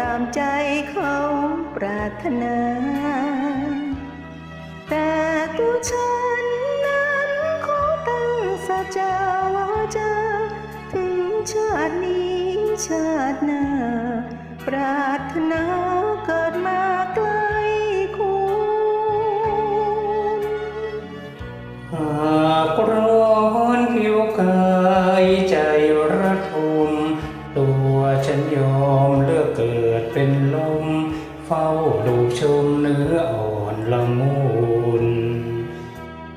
ตามใจเขาปรารถนา แต่ตัวฉันนั้นขอตั้งสัจจาวาจาถึงชาตินี้ชาติหน้า ปรารถนาเกิดมาใกล้คุณหากร้อนผิวกายใจระทมตัวฉันยอมเลือกเกิด เป็นลม เฝ้าดูชมเนื้ออ่อนละมุน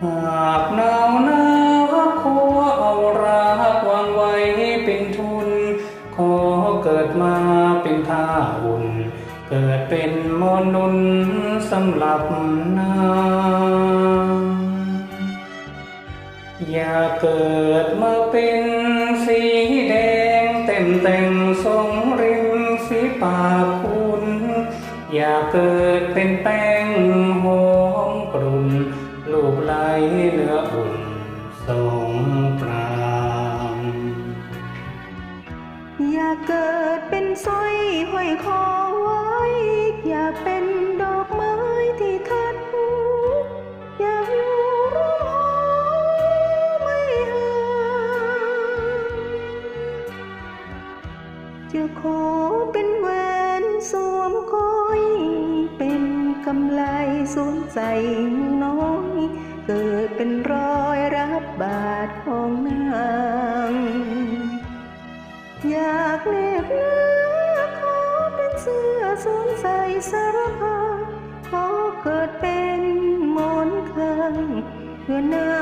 หากหนาวนาขอเอารักวางไว้เป็นทุน ขอเกิดมาเป็นท่าอุ่น เกิดเป็นมนุนสำหรับนางอย่าเกิดมาเป็น อย่าเกิดเป็นแป้งหอมกรุ่นลูกไหลเนื้ออุ่นสงปรามอย่าเกิดเป็นสร้อยห้อยคอไว้ อย่าเป็นดอกไม้ที่ทัดหูอย่าอยู่ร่มหอไม่ห่างจะขอเป็น สวมก้อยเป็นกำไลสวมใส่น้อย เกิดเป็นรอยรับบาทของนางอยากเน็บเนื้อขอเป็นเสื้อสวมใส่สารพางขอเกิดเป็นหมอนข้างเพื่อนาง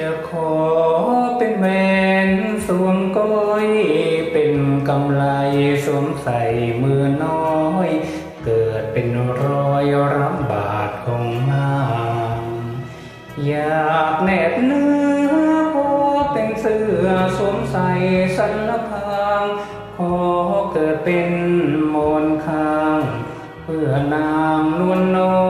จะขอเป็นแหวนสวมก้อย เป็นกำไลสวมใส่มือน้อย เกิดเป็นรอยรับบาทของนางอยากแนบเนื้อขอเป็นเสื้อสวมใส่สันละพางขอเกิดเป็นมนต์ข้าง เพื่อนางนวลน้อย